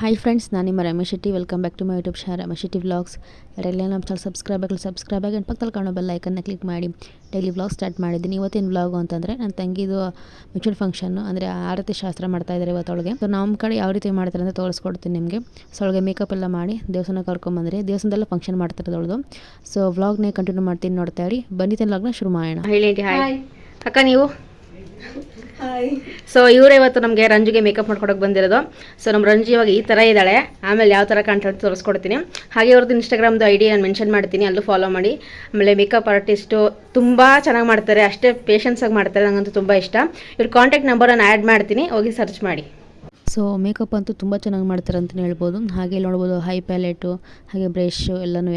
Hi friends ನಾನು ನಿಮ್ಮ Ramesh Shetty welcome back to my YouTube Shah Ramesh Shetty vlogs ಯಾರೆಲ್ಲ ನಮ್ಮ ಚಾನಲ್ ಸಬ್ಸ್ಕ್ರೈಬ್ ಆಗಲಿ ಸಬ್ಸ್ಕ್ರೈಬ್ ಆಗಿ ಪಕ್ಕದಲ್ಲಿ ಕಾಣೋ ಬೆಲ್ ಐಕನ್ನ ಕ್ಲಿಕ್ ಮಾಡಿ. ಡೈಲಿ ವ್ಲಾಗ್ ಸ್ಟಾರ್ಟ್ ಮಾಡಿದ್ದೀನಿ. ಇವತ್ತಿನ ವ್ಲಾಗು ಅಂತಂದರೆ ನನ್ನ ತಂಗಿದು ಮ್ಯೂಚುವಲ್ ಫಂಕ್ಷನ್ನು ಅಂದರೆ ಆರತಿ ಶಾಸ್ತ್ರ ಮಾಡ್ತಾ ಇದ್ದಾರೆ ಇವತ್ತೊಳಗೆ ಸೊ ನಮ್ಮ ಕಡೆ ಯಾವ ರೀತಿ ಮಾಡ್ತಾರೆ ಅಂತ ತೋರಿಸ್ಕೊಡ್ತೀನಿ ನಿಮಗೆ. ಸೊ ಒಳಗೆ ಮೇಕಪ್ ಎಲ್ಲ ಮಾಡಿ ದೇವಸ್ಥಾನ ಕರ್ಕೊಂಬಂದ್ರೆ ದೇವಸ್ಥಾನದಲ್ಲ ಫಂಕ್ಷನ್ ಮಾಡ್ತಾರೆ ಅವಳದು. ಸೊ ವ್ಲಾಗ್ನೇ ಕಂಟಿನ್ಯೂ ಮಾಡ್ತೀನಿ ನೋಡ್ತಾ ಇರಿ. ಬಂದಿದ್ದೇನೆ ವ್ಲಾಗ್ನ ಶುರು ಮಾಡೋಣ. ಹೇಳಿ ಅಕ್ಕ ನೀವು? ಸೊ ಇವರೇ ಇವತ್ತು ನಮಗೆ ರಂಜುಗೆ ಮೇಕಪ್ ಮಾಡ್ಕೊಡೋಕೆ ಬಂದಿರೋದು. ಸೊ ನಮ್ಮ ರಂಜು ಇವಾಗ ಈ ಥರ ಇದ್ದಾಳೆ. ಆಮೇಲೆ ಯಾವ ಥರ ಕಾಂಟೆಂಟ್ ತೋರಿಸ್ಕೊಡ್ತೀನಿ. ಹಾಗೆ ಅವ್ರದ್ದು ಇನ್ಸ್ಟಾಗ್ರಾಮ್ದು ಐ ಡಿ ನಾನು ಮೆನ್ಷನ್ ಮಾಡ್ತೀನಿ, ಅಲ್ಲೂ ಫಾಲೋ ಮಾಡಿ. ಆಮೇಲೆ ಮೇಕಪ್ ಆರ್ಟಿಸ್ಟು ತುಂಬ ಚೆನ್ನಾಗಿ ಮಾಡ್ತಾರೆ. ಅಷ್ಟೇ ಪೇಷನ್ಸಾಗಿ ಮಾಡ್ತಾರೆ. ನನಗಂತೂ ತುಂಬ ಇಷ್ಟ. ಇವ್ರ ಕಾಂಟ್ಯಾಕ್ಟ್ ನಂಬರ್ ನಾನು ಆ್ಯಡ್ ಮಾಡ್ತೀನಿ. ಹೋಗಿ ಸರ್ಚ್ ಮಾಡಿ. ಸೊ ಮೇಕಪ್ ಅಂತೂ ತುಂಬ ಚೆನ್ನಾಗಿ ಮಾಡ್ತಾರೆ ಅಂತಲೇ ಹೇಳ್ಬೋದು. ಹಾಗೆ ಇಲ್ಲಿ ನೋಡ್ಬೋದು ಹೈ ಪ್ಯಾಲೆಟು ಹಾಗೆ ಬ್ರಷು ಎಲ್ಲನೂ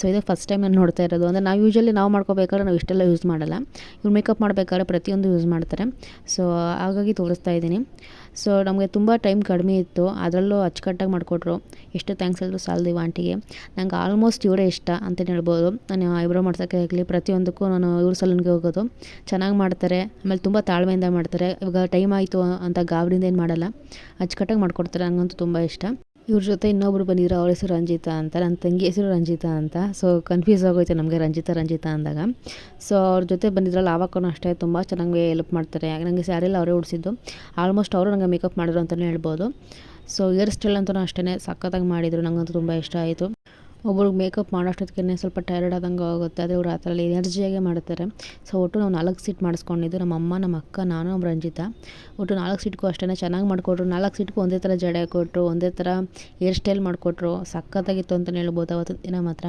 ಸೊ ಇದೇ ಫಸ್ಟ್ ಟೈಮ್ ನಾನು ನೋಡ್ತಾ ಇರೋದು. ಅಂದರೆ ನಾವು ಯೂಶ್ವಲಿ ನಾವು ಮಾಡ್ಕೋಬೇಕಾದ್ರೆ ನಾವು ಇಷ್ಟೆಲ್ಲ ಯೂಸ್ ಮಾಡಲ್ಲ. ಇವ್ರು ಮೇಕಪ್ ಮಾಡಬೇಕಾದ್ರೆ ಪ್ರತಿಯೊಂದು ಯೂಸ್ ಮಾಡ್ತಾರೆ. ಸೊ ಹಾಗಾಗಿ ತೋರಿಸ್ತಾ ಇದ್ದೀನಿ. ಸೊ ನಮಗೆ ತುಂಬ ಟೈಮ್ ಕಡಿಮೆ ಇತ್ತು. ಅದರಲ್ಲೂ ಅಚ್ಚುಕಟ್ಟಾಗಿ ಮಾಡಿಕೊಟ್ರು. ಎಷ್ಟು ಥ್ಯಾಂಕ್ಸ್ ಹೇಳಿದ್ರು ಸಾಲದು ಆಂಟಿಗೆ ನಂಗೆ ಆಲ್ಮೋಸ್ಟ್ ಇವರೇ ಇಷ್ಟ ಅಂತಲೇ ಹೇಳ್ಬೋದು. ನಾನು ಐಬ್ರೋ ಮಾಡ್ಸೋಕ್ಕೆ ಆಗಲಿ, ಪ್ರತಿಯೊಂದಕ್ಕೂ ನಾನು ಇವ್ರ ಸಲೂನ್ಗೆ ಹೋಗೋದು. ಚೆನ್ನಾಗಿ ಮಾಡ್ತಾರೆ. ಆಮೇಲೆ ತುಂಬ ತಾಳ್ಮೆಯಿಂದ ಮಾಡ್ತಾರೆ. ಇವಾಗ ಟೈಮ್ ಆಯಿತು ಅಂತ ಗಾಬರಿಯಿಂದ ಏನು ಮಾಡಲ್ಲ. ಅಚ್ಚುಕಟ್ಟಾಗಿ ಮಾಡಿಕೊಡ್ತಾರೆ. ನನಗಂತೂ ತುಂಬ ಇಷ್ಟ. ಇವ್ರ ಜೊತೆ ಇನ್ನೊಬ್ರು ಬಂದಿದ್ರು, ಅವ್ರ ಹೆಸರು ರಂಜಿತಾ ಅಂತ ನನ್ನ ತಂಗಿ ಹೆಸರು ರಂಜಿತಾ ಅಂತ. ಸೊ ಕನ್ಫ್ಯೂಸ್ ಆಗೋಯ್ತು ನಮಗೆ ರಂಜಿತಾ ರಂಜಿತಾ ಅಂದಾಗ. ಸೊ ಅವ್ರ ಜೊತೆ ಬಂದಿದ್ರಲ್ಲ ಆವಾಗೂ ಅಷ್ಟೇ ತುಂಬ ಚೆನ್ನಾಗಿ ಹೆಲ್ಪ್ ಮಾಡ್ತಾರೆ. ನನಗೆ ಸ್ಯಾರಿಲ್ಲ ಅವರೇ ಉಡಿಸಿದ್ದು. ಆಲ್ಮೋಸ್ಟ್ ಅವರು ನನಗೆ ಮೇಕಪ್ ಮಾಡಿದ್ರು ಅಂತಲೇ ಹೇಳ್ಬೋದು. ಸೊ ಹೇರ್ ಸ್ಟೈಲ್ ಅಂತಲೂ ಅಷ್ಟೇ ಸಖತ್ತಾಗಿ ಮಾಡಿದರು. ನನಗಂತೂ ತುಂಬ ಇಷ್ಟ ಆಯಿತು. ಒಬ್ರಿಗೆ ಮೇಕಪ್ ಮಾಡೋಷ್ಟೊತ್ತಿಗೆ ಸ್ವಲ್ಪ ಟೈರ್ಡ್ ಆದಂಗೆ ಆಗುತ್ತೆ. ಆದರೆ ಅವ್ರು ಆ ಥರ ಎನರ್ಜಿಯಾಗೆ ಮಾಡ್ತಾರೆ. ಸೊ ಒಟ್ಟು ನಾವು ನಾಲ್ಕು ಸೀಟ್ ಮಾಡಿಸ್ಕೊಂಡಿದ್ದು ನಮ್ಮ ಅಮ್ಮ, ನಮ್ಮ ಅಕ್ಕ, ನಾನು, ನಮ್ಮ ರಂಜಿತಾ. ಒಟ್ಟು ನಾಲ್ಕು ಸೀಟ್ಗೂ ಅಷ್ಟೇ ಚೆನ್ನಾಗಿ ಮಾಡಿಕೊಟ್ರು. ನಾಲ್ಕು ಸೀಟ್ಗೂ ಒಂದೇ ಥರ ಜಡೆ ಕೊಟ್ಟರು ಒಂದೇ ಥರ ಹೇರ್ ಸ್ಟೈಲ್ ಮಾಡಿಕೊಟ್ರು. ಸಖತ್ತಾಗಿತ್ತು ಅಂತಲೇ ಹೇಳ್ಬೋದು ಅವತ್ತಿನ ದಿನ ಮಾತ್ರ.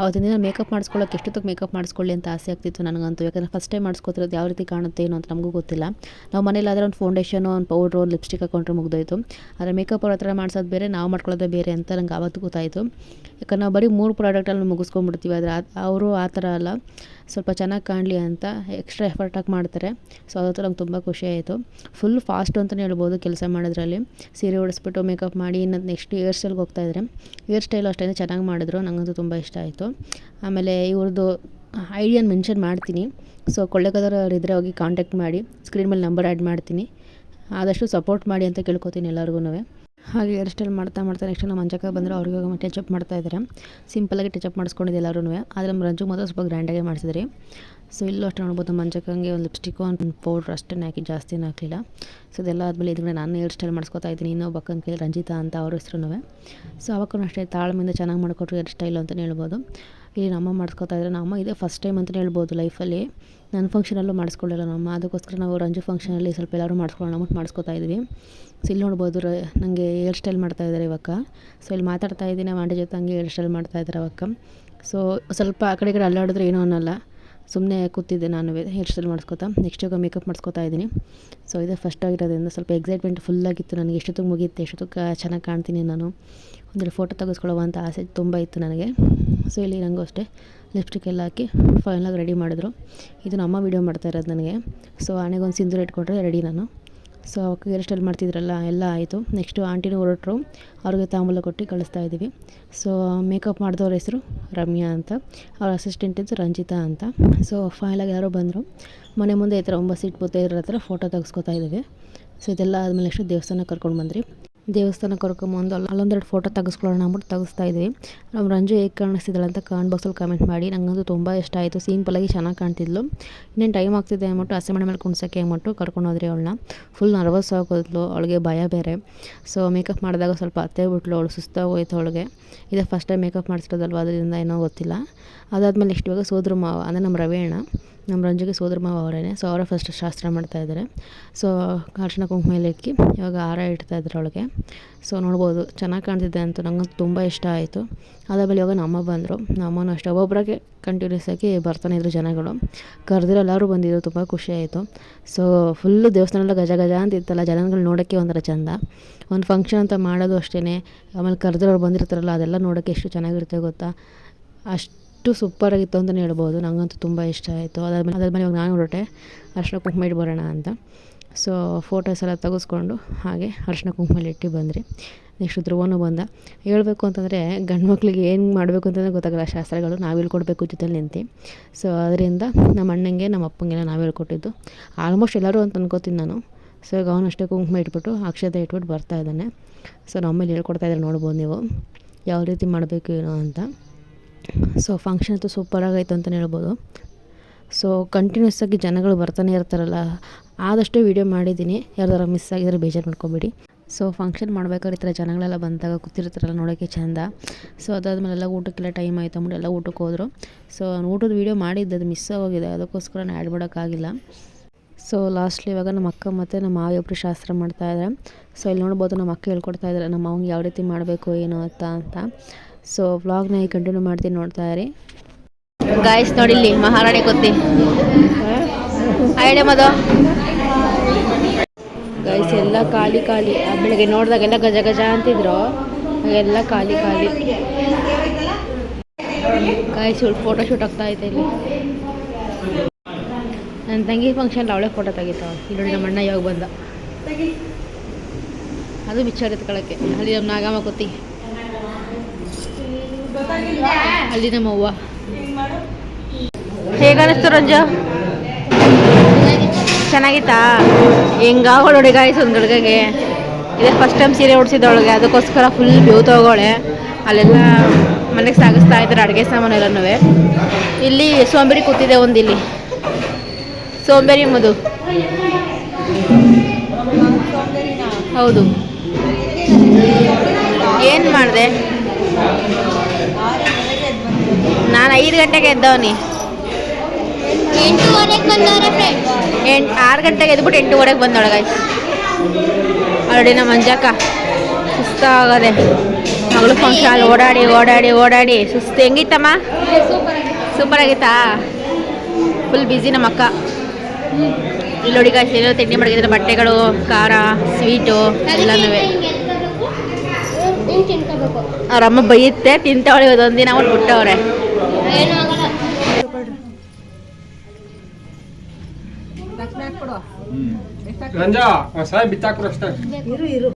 ಅವತ್ತಿನ ದಿನ ಮೇಕಪ್ ಮಾಡಿಸ್ಕೊಳ್ಳೋಕೆ ಎಷ್ಟೊತ್ತಿಗೆ ಮೇಕಪ್ ಮಾಡಿಸ್ಕೊಳ್ಳಿ ಅಂತ ಆಸೆ ಆಗ್ತಿತ್ತು ನನಗಂತೂ. ಯಾಕಂದರೆ ಫಸ್ಟ್ ಟೈಮ್ ಮಾಡಿಸ್ಕೊತಿರೋದು ಯಾವ ರೀತಿ ಕಾಣುತ್ತೆ ಏನೋ ಅಂತ ನಮಗೂ ಗೊತ್ತಿಲ್ಲ. ನಾವು ಮನೇಲಾದರೆ ಒಂದು ಫೌಂಡೇಶನು ಒಂದು ಪೌಡ್ರು ಒಂದು ಲಿಪ್ಸ್ಟಿಕ್ ಹಾಕೊಂಡ್ರೆ ಮುಗ್ದೋಯ್ತು. ಆದರೆ ಮೇಕಪ್ ಅವ್ರ ಹತ್ರ ಮಾಡಿಸೋದು ಬೇರೆ, ನಾವು ಮಾಡ್ಕೊಳ್ಳೋದೇ ಬೇರೆ ಅಂತ ನಂಗೆ ಆವತ್ತು ಗೊತ್ತಾಯಿತು. ಯಾಕಂದ್ರೆ ನಾವು ಬರೀ ಮೂರು ಪ್ರಾಡಕ್ಟಲ್ಲಿ ಮುಗಿಸ್ಕೊಂಡ್ಬಿಡ್ತೀವಿ ಆದರೆ ಅವರು ಆ ಥರ ಅಲ್ಲ. ಸ್ವಲ್ಪ ಚೆನ್ನಾಗಿ ಕಾಣಲಿ ಅಂತ ಎಕ್ಸ್ಟ್ರಾ ಎಫರ್ಟ್ ಮಾಡ್ತಾರೆ. ಸೊ ಅದಂತೂ ನಂಗೆ ತುಂಬ ಖುಷಿ ಆಯಿತು. ಫುಲ್ ಫಾಸ್ಟ್ ಅಂತಲೇ ಹೇಳ್ಬೋದು ಕೆಲಸ ಮಾಡೋದ್ರಲ್ಲಿ. ಸೀರೆ ಉಡಿಸ್ಬಿಟ್ಟು ಮೇಕಪ್ ಮಾಡಿ ಇನ್ನು ನೆಕ್ಸ್ಟ್ ಹೇರ್ ಸ್ಟೈಲ್ಗೆ ಹೋಗ್ತಾಯಿದ್ರೆ ಹೇರ್ ಸ್ಟೈಲು ಅಷ್ಟೇ ಚೆನ್ನಾಗಿ ಮಾಡಿದ್ರು. ನನಗಂತೂ ತುಂಬ ಇಷ್ಟ ಆಯಿತು. ಆಮೇಲೆ ಇವ್ರದ್ದು ಐಡಿಯಾನ ಮೆನ್ಷನ್ ಮಾಡ್ತೀನಿ. ಸೊ ಕೊಳ್ಳೆಗದವ್ರು ಇದ್ದರೆ ಹೋಗಿ ಕಾಂಟ್ಯಾಕ್ಟ್ ಮಾಡಿ ಸ್ಕ್ರೀನ್ ಮೇಲೆ ನಂಬರ್ ಆ್ಯಡ್ ಮಾಡ್ತೀನಿ. ಆದಷ್ಟು ಸಪೋರ್ಟ್ ಮಾಡಿ ಅಂತ ಕೇಳ್ಕೊತೀನಿ ಎಲ್ಲರಿಗೂ ಹಾಗೆ ಹೇರ್ ಸ್ಟೈಲ್ ಮಾಡ್ತಾ ಮಾಡ್ತಾ ನೆಕ್ಸ್ಟ್ ನಮ್ಮ ಮಂಚಕ್ಕ ಬಂದರೆ, ಅವ್ರಿಗೆ ಟಚಪ್ ಮಾಡ್ತಾ ಇದ್ದಾರೆ ಸಿಂಪಲಾಗಿ ಟಚಪ್ ಮಾಡಿಸ್ಕೊಂಡಿದ್ದೆ ಎಲ್ಲರೂ ಆದರೆ ನಮ್ಮ ರಂಜು ಮಾತ್ರ ಸ್ವಲ್ಪ ಗ್ರ್ಯಾಂಡಾಗೆ ಮಾಡಿಸಿದ್ರಿ. ಸೊ ಇಲ್ಲೂ ಅಷ್ಟು ನೋಡ್ಬೋದು ಮಂಜಕ್ಕಂಗೆ ಒಂದು ಲಿಪ್ಸ್ಟಿಕ್ಕು ಒಂದು ಪೌಡ್ರ್ ಅಷ್ಟೇ ಹಾಕಿ ಜಾಸ್ತಿ ಹಾಕಲಿಲ್ಲ. ಸೊ ಇದೆಲ್ಲ ಆದಮೇಲೆ ಇದ್ರೆ ನಾನು ಹೇರ್ ಸ್ಟೈಲ್ ಮಾಡಿಸ್ಕೊತಾ ಇದ್ದೀನಿ. ಇನ್ನೊಬ್ಬ ಅಕ್ಕನ ಕೇಳಿ ರಂಜಿತಾ ಅಂತ ಅವ್ರ ಹೆಸ್ರು ಸೊ ಅವಕ್ಕೂ ಅಷ್ಟೇ ತಾಳ್ಮೆಯಿಂದ ಚೆನ್ನಾಗಿ ಮಾಡಿಕೊಟ್ರು ಹೇರ್ ಸ್ಟೈಲ್ ಅಂತಲೇ ಹೇಳ್ಬೋದು. ಇಲ್ಲಿ ನಮ್ಮ ಮಾಡಿಸ್ಕೊತಾ ಇದ್ದಾರೆ ನಮ್ಮ ಇದೇ ಫಸ್ಟ್ ಟೈಮ್ ಅಂತಲೇ ಹೇಳ್ಬೋದು ಲೈಫಲ್ಲಿ ನನ್ನ ಫಂಕ್ಷನಲ್ಲೂ ಮಾಡಿಸ್ಕೊಳ್ಳಲ್ಲ ನಮ್ಮ ಅದಕ್ಕೋಸ್ಕರ ನಾವು ರಂಜು ಫಂಕ್ಷನಲ್ಲಿ ಸ್ವಲ್ಪ ಎಲ್ಲರೂ ಮಾಡಿಸ್ಕೊಳ್ಳೋಣ ಅಂದ್ಬಿಟ್ಟು ಮಾಡಿಸ್ಕೊತಾ ಇದ್ವಿ. ಸೊ ಇಲ್ಲಿ ನೋಡ್ಬೋದು ರ ನನಗೆ ಹೇರ್ ಸ್ಟೈಲ್ ಮಾಡ್ತಾ ಇದ್ದಾರೆ ಇವಾಗ. ಸೊ ಇಲ್ಲಿ ಮಾತಾಡ್ತಾ ಇದ್ದೀನಿ ನಮ್ಮ ಜೊತೆ ಹಂಗೆ ಹೇರ್ ಸ್ಟೈಲ್ ಮಾಡ್ತಾ ಇದ್ದಾರೆ ಅವಕ್ಕ. ಸೊ ಸ್ವಲ್ಪ ಆ ಕಡೆ ಕಡೆ ಅಲ್ಲಾಡಿದ್ರೆ ಏನೂ ಅನ್ನಲ್ಲ. ಸುಮ್ಮನೆ ಕೂತಿದ್ದೆ ನಾನು ಹೇರ್ ಸ್ಟೈಲ್ ಮಾಡಿಸ್ಕೊತಾ ನೆಕ್ಸ್ಟ್ ಇವಾಗ ಮೇಕಪ್ ಮಾಡಿಸ್ಕೊತಾ ಇದ್ದೀನಿ. ಸೊ ಇದೇ ಫಸ್ಟ್ ಆಗಿರೋದ್ರಿಂದ ಸ್ವಲ್ಪ ಎಕ್ಸೈಟ್ಮೆಂಟ್ ಫುಲ್ಲಾಗಿತ್ತು ನನಗೆ. ಎಷ್ಟೊತ್ತಿಗೆ ಮುಗಿಯುತ್ತೆ, ಎಷ್ಟೊತ್ತಿಗೆ ಚೆನ್ನಾಗಿ ಕಾಣ್ತೀನಿ ನಾನು. ಒಂದೆರಡು ಫೋಟೋ ತೆಗೆಸ್ಕೊಳ್ಳುವ ಅಂತ ಆಸೆ ತುಂಬ ಇತ್ತು ನನಗೆ. ಸೊ ಇಲ್ಲಿ ನನಗೂ ಅಷ್ಟೇ. ಲಿಪ್ಸ್ಟಿಕ್ ಎಲ್ಲ ಹಾಕಿ ಫೈನಲಾಗಿ ರೆಡಿ ಮಾಡಿದ್ರು. ಇದು ನಮ್ಮ ವೀಡಿಯೋ ಮಾಡ್ತಾ ಇರೋದು ನನಗೆ. ಸೊ ಆನೆಗೊಂದು ಸಿಂಧೂರ ಇಟ್ಕೊಂಡ್ರೆ ರೆಡಿ ನಾನು. ಸೊ ಅವಾಗ ಹೇರ್ ಸ್ಟೈಲ್ ಮಾಡ್ತಿದ್ರಲ್ಲ, ಎಲ್ಲ ಆಯಿತು. ನೆಕ್ಸ್ಟು ಆಂಟಿನೂ ಹೊರಟರು. ಅವ್ರಿಗೆ ತಾಂಬೂಲ ಕೊಟ್ಟು ಕಳಿಸ್ತಾ ಇದ್ದೀವಿ. ಸೊ ಮೇಕಪ್ ಮಾಡಿದವ್ರ ಹೆಸರು ರಮ್ಯಾ ಅಂತ. ಅವ್ರ ಅಸಿಸ್ಟೆಂಟ್ ಇದ್ದು ರಂಜಿತಾ ಅಂತ. ಸೊ ಫೈನಲಾಗಿ ಯಾರೋ ಬಂದರು. ಮನೆ ಮುಂದೆ ಈ ಥರ ಒಂಬತ್ತು ಸೀಟ್ ಇರೋ ಹತ್ರ ಫೋಟೋ ತೆಗೆಸ್ಕೊತಾ ಇದ್ದೀವಿ. ಸೊ ಇದೆಲ್ಲ ಆದಮೇಲೆ ನೆಕ್ಸ್ಟ್ ದೇವಸ್ಥಾನಕ್ಕೆ ಕರ್ಕೊಂಡು ಬಂದ್ರಿ ದೇವಸ್ಥಾನ ಕರ್ಕೊಂಬಂದು ಅಲ್ಲಿ ಅಲ್ಲೊಂದೆರಡು ಫೋಟೋ ತೆಗೆಸ್ಕೊಳ್ಳೋಣ ಅಂದ್ಬಿಟ್ಟು ತೆಗೆಸ್ತಾ ಇದ್ವಿ. ನಮ್ಮ ರಂಜು ಹೇಗೆ ಕಾಣಿಸ್ತಿದ್ದಾಳೆ ಅಂತ ಕಾಮೆಂಟ್ ಬಾಕ್ಸಲ್ಲಿ ಕಮೆಂಟ್ ಮಾಡಿ. ನನಗಂತೂ ತುಂಬ ಇಷ್ಟ ಆಯಿತು. ಸಿಂಪಲಾಗಿ ಚೆನ್ನಾಗಿ ಕಾಣ್ತಿದ್ಲು. ಇನ್ನೇನು ಟೈಮ್ ಆಗ್ತಿದೆ ಅಂದ್ಬಿಟ್ಟು ಹಸಿ ಮನೆ ಮೇಲೆ ಕುಣ್ಸೋಕ್ಕೆ ಅಂದ್ಬಿಟ್ಟು ಕರ್ಕೊಂಡು ಹೋದ್ರಿ ಅವಳನ್ನ. ಫುಲ್ ನರ್ವಸ್ ಆಗೋದ್ಲು. ಅವಳಿಗೆ ಭಯ ಬೇರೆ. ಸೊ ಮೇಕಪ್ ಮಾಡಿದಾಗ ಸ್ವಲ್ಪ ಅತ್ತೆ ಬಿಟ್ಲು. ಅವಳು ಸುಸ್ತಾಗೋಯ್ತು ಅವಳಿಗೆ. ಇದೇ ಫಸ್ಟ್ ಟೈಮ್ ಮೇಕಪ್ ಮಾಡಿಸಿರೋದಲ್ವ ಅದರಿಂದ ಏನೋ ಗೊತ್ತಿಲ್ಲ. ಅದಾದಮೇಲೆ ಇವಾಗ ಸೋದ್ರ ಮಾವ, ಅಂದರೆ ನಮ್ಮ ರವೇಣ ನಮ್ಮ ರಂಜಿಗೆ ಸೋದರ ಮಾವ ಅವರೇನೆ. ಸೊ ಅವರೇ ಫಸ್ಟ್ ಶಾಸ್ತ್ರ ಮಾಡ್ತಾಯಿದ್ದಾರೆ ಸೊ ಅರ್ಶಿನ ಕುಂಕುಮ ಇಕ್ಕಿ, ಇವಾಗ ಹಾರ ಇಡ್ತಾಯಿದ್ರು ಅವಳಿಗೆ. ಸೊ ನೋಡ್ಬೋದು, ಚೆನ್ನಾಗಿ ಕಾಣ್ತಿದ್ದೆ ಅಂತ ನಂಗಂತೂ ತುಂಬ ಇಷ್ಟ ಆಯಿತು. ಅದಾದಮೇಲೆ ಇವಾಗ ನಮ್ಮ ಬಂದರು. ನಮ್ಮನೂ ಅಷ್ಟೇ ಒಬ್ಬೊಬ್ಬರಾಗೆ ಕಂಟಿನ್ಯೂಸ್ ಆಗಿ ಬರ್ತಾನೆ ಇದ್ರು ಜನಗಳು. ಕರೆದಿರೋ ಎಲ್ಲರೂ ಬಂದಿದ್ರು, ತುಂಬ ಖುಷಿ ಆಯಿತು. ಸೊ ಫುಲ್ಲು ದೇವಸ್ಥಾನ ಎಲ್ಲ ಗಜ ಗಜ ಅಂತ ಇತ್ತಲ್ಲ, ಜನಗಳು ನೋಡೋಕ್ಕೆ ಒಂಥರ ಚೆಂದ. ಒಂದು ಫಂಕ್ಷನ್ ಅಂತ ಮಾಡೋದು ಅಷ್ಟೇ ಆಮೇಲೆ ಕರೆದಿರೋರು ಬಂದಿರ್ತಾರಲ್ಲ, ಅದೆಲ್ಲ ನೋಡೋಕ್ಕೆ ಎಷ್ಟು ಚೆನ್ನಾಗಿರುತ್ತೆ ಗೊತ್ತಾ? ಅಷ್ಟು ಅಷ್ಟು ಸೂಪರಾಗಿತ್ತು ಅಂತಲೇ ಹೇಳ್ಬೋದು. ನನಗಂತೂ ತುಂಬ ಇಷ್ಟ ಆಯಿತು. ಅದಾದ್ಮೇಲೆ ಅದಾದ್ಮೇಲೆ ಇವಾಗ ನಾನು ಹೊರಟೆ. ಅರ್ಶಿನ ಕುಂಕುಮ ಇಟ್ಟು ಬರೋಣ ಅಂತ. ಸೊ ಫೋಟೋಸ್ ಎಲ್ಲ ತೆಗೆಸ್ಕೊಂಡು ಹಾಗೆ ಅರ್ಶಿನ ಕುಂಕುಮಲ್ಲಿ ಇಟ್ಟು ಬಂದ್ರಿ. ನೆಕ್ಸ್ಟ್ ಧ್ರುವನೂ ಬಂದ. ಹೇಳಬೇಕು ಅಂತಂದರೆ, ಗಂಡು ಮಕ್ಳಿಗೆ ಏನು ಮಾಡಬೇಕು ಅಂತಂದರೆ ಗೊತ್ತಾಗಲ್ಲ. ಶಾಸ್ತ್ರಗಳು ನಾವು ಹೇಳ್ಕೊಡ್ಬೇಕು ಜೊತೆಲಿ ನಿಂತು. ಸೊ ಅದರಿಂದ ನಮ್ಮ ಅಣ್ಣಂಗೆ, ನಮ್ಮ ಅಪ್ಪಂಗೆಲ್ಲ ನಾವು ಹೇಳ್ಕೊಟ್ಟಿದ್ದು. ಆಲ್ಮೋಸ್ಟ್ ಎಲ್ಲರೂ ಅಂತ ಅನ್ಕೋತೀನಿ ನಾನು. ಸೊ ಈಗ ಅವನಷ್ಟೇ ಕುಂಕುಮ ಇಟ್ಬಿಟ್ಟು ಅಕ್ಷತೆ ಇಟ್ಬಿಟ್ಟು ಬರ್ತಾ ಇದ್ದಾನೆ. ಸೊ ನಮ್ಮಲ್ಲಿ ಹೇಳ್ಕೊಡ್ತಾ ಇದ್ದಾರೆ ನೋಡ್ಬೋದು ನೀವು. ಯಾವ ರೀತಿ ಮಾಡಬೇಕು, ಏನೋ ಅಂತ. ಸೊ ಫಂಕ್ಷನ್ ಅಂತೂ ಸೂಪರಾಗಾಯಿತು ಅಂತಲೇ ಹೇಳ್ಬೋದು. ಸೊ ಕಂಟಿನ್ಯೂಸ್ ಆಗಿ ಜನಗಳು ಬರ್ತಾನೆ ಇರ್ತಾರಲ್ಲ, ಆದಷ್ಟು ವೀಡಿಯೋ ಮಾಡಿದ್ದೀನಿ. ಯಾರ್ದಾರು ಮಿಸ್ ಆಗಿದ್ರೆ ಬೇಜಾರು ಮಾಡ್ಕೊಬೇಡಿ. ಸೊ ಫಂಕ್ಷನ್ ಮಾಡ್ಬೇಕಾದ್ರೆ ಈ ಥರ ಜನಗಳೆಲ್ಲ ಬಂದಾಗ ಕೂತಿರ್ತಾರಲ್ಲ ನೋಡೋಕ್ಕೆ ಚೆಂದ. ಸೊ ಅದಾದ್ಮೇಲೆಲ್ಲ ಊಟಕ್ಕೆಲ್ಲ ಟೈಮ್ ಆಯಿತು ಅಂದ್ಬಿಟ್ಟು ಎಲ್ಲ ಊಟಕ್ಕೆ ಹೋದರು. ಸೊ ಊಟದ ವೀಡಿಯೋ ಮಾಡಿದ್ದು ಅದು ಮಿಸ್ ಆಗೋಗಿದೆ. ಅದಕ್ಕೋಸ್ಕರ ನಾನು ಆ್ಯಡ್ ಮಾಡೋಕ್ಕಾಗಿಲ್ಲ. ಸೊ ಲಾಸ್ಟ್ಲಿ ಇವಾಗ ನಮ್ಮ ಅಕ್ಕ ಮತ್ತು ನಮ್ಮ ಮಾವಿ ಒಬ್ಬರು ಶಾಸ್ತ್ರ ಮಾಡ್ತಾಯಿದ್ದಾರೆ ಸೊ ಇಲ್ಲಿ ನೋಡ್ಬೋದು ನಮ್ಮ ಅಕ್ಕ ಹೇಳ್ಕೊಡ್ತಾ ಇದ್ದಾರೆ ನಮ್ಮ ಅವಂಗೆ ಯಾವ ರೀತಿ ಮಾಡಬೇಕು, ಏನು ಅಂತ ಅಂತ. ಸೊ ವ್ಲಾಗ್ನ ಈಗ ಕಂಟಿನ್ಯೂ ಮಾಡ್ತೀನಿ ನೋಡ್ತಾ ಇರಿ. ಗಾಯಸ್ ನೋಡಿ ಇಲ್ಲಿ ಮಹಾರಾಣಿ ಕೊತ್ತಿ. ಐಡಿಯಾ ಮದು ಗೈಸ್ ಎಲ್ಲ ಖಾಲಿ ಖಾಲಿ. ಬೆಳಿಗ್ಗೆ ನೋಡಿದಾಗ ಎಲ್ಲ ಗಜ ಗಜ ಅಂತಿದ್ರು. ಎಲ್ಲ ಖಾಲಿ ಖಾಲಿ. ಗಾಯಸ್ ಇವಳು ಫೋಟೋ ಶೂಟ್ ಆಗ್ತಾ ಐತೆ ಇಲ್ಲಿ. ನನ್ನ ತಂಗಿ ಫಂಕ್ಷನ್ ಅವಳೇ ಫೋಟೋ ತೆಗಿತಾವ ಇಲ್ಲಿ ನಮ್ಮ ಅಣ್ಣ ಯಾವಾಗ ಬಂದ. ಅದು ಮಿಚ್ಚರ್ ಎತ್ಕೊಳ್ಳೋಕ್ಕೆ ಅಲ್ಲಿ ನಮ್ಮ ನಾಗಮ್ಮ ಕೂತಿ ಅಲ್ಲಿ ನಮ್ಮವ್ವ ಹೇಗೆ ಅನಿಸ್ತು ರಂಜು? ಚೆನ್ನಾಗಿತ್ತಾ? ಹೆಂಗಾಗೋಳು ಗಾಯ್ಸ್ ಒಂದು ಗಡ್ಗೆಗೆ ಇದೇ ಫಸ್ಟ್ ಟೈಮ್ ಸೀರೆ ಉಡ್ಸಿದ್ದೊಳಗೆ ಅದಕ್ಕೋಸ್ಕರ ಫುಲ್ ಬ್ಯೂ ತಗೋಳೆ. ಅಲ್ಲೆಲ್ಲ ಮನೆಗೆ ಸಾಗಿಸ್ತಾ ಇದ್ದಾರೆ ಅಡುಗೆ ಸಾಮಾನು ಎಲ್ಲನೂ ಇಲ್ಲಿ ಸೋಂಬೇರಿ ಕೂತಿದೆ ಒಂದು ಇಲ್ಲಿ ಸೋಂಬೇರಿ ಮಧು ಹೌದು. ಏನು ಮಾಡಿದೆ? ಐದು ಗಂಟೆಗೆ ಎದ್ದವನಿ. ಎಂಟೂವರೆಗೆ ಬಂದವರೆ ಫ್ರೆಂಡ್ ಎಂಟು ಆರು ಗಂಟೆಗೆ ಎದ್ಬಿಟ್ಟು ಎಂಟೂವರೆಗೆ ಬಂದೋಳ ಗಾಯ್ಸ್ ಆಲ್ರೆಡಿ ನಮ್ಮ ಮಂಜಕ್ಕ ಸುಸ್ತಾಗದೆ ಮಗಳು ಫಂಕ್ಷನ್ ಓಡಾಡಿ ಓಡಾಡಿ ಓಡಾಡಿ. ಸುಸ್ತು ಹೆಂಗಿತ್ತಮ್ಮ? ಸೂಪರ್ ಆಗಿತ್ತಾ? ಫುಲ್ ಬ್ಯುಸಿ ನಮ್ಮ ಅಕ್ಕ. ಇಲ್ಲಿ ನೋಡಿ ಗಾಯ್ಸ್ ಏನೋ ತಿಂಡಿ ಮಾಡಿದ್ರೆ ಬಟ್ಟೆಗಳು ಖಾರ ಸ್ವೀಟು ಎಲ್ಲನೂ ಆರಾಮ ತಿನ್ಕೋಬೇಕು ಅವ್ರ ಅಮ್ಮ ಬೈಯುತ್ತೆ ತಿಂತವಳೆ ಒಂದಿನ ಅವ್ರು ಬಿಟ್ಟವ್ರೆ. ಏನೂ ಆಗಲ್ಲ. ರಂಜಾ ಅಷ್ಟೇ. ಇರು ಅಷ್ಟೇ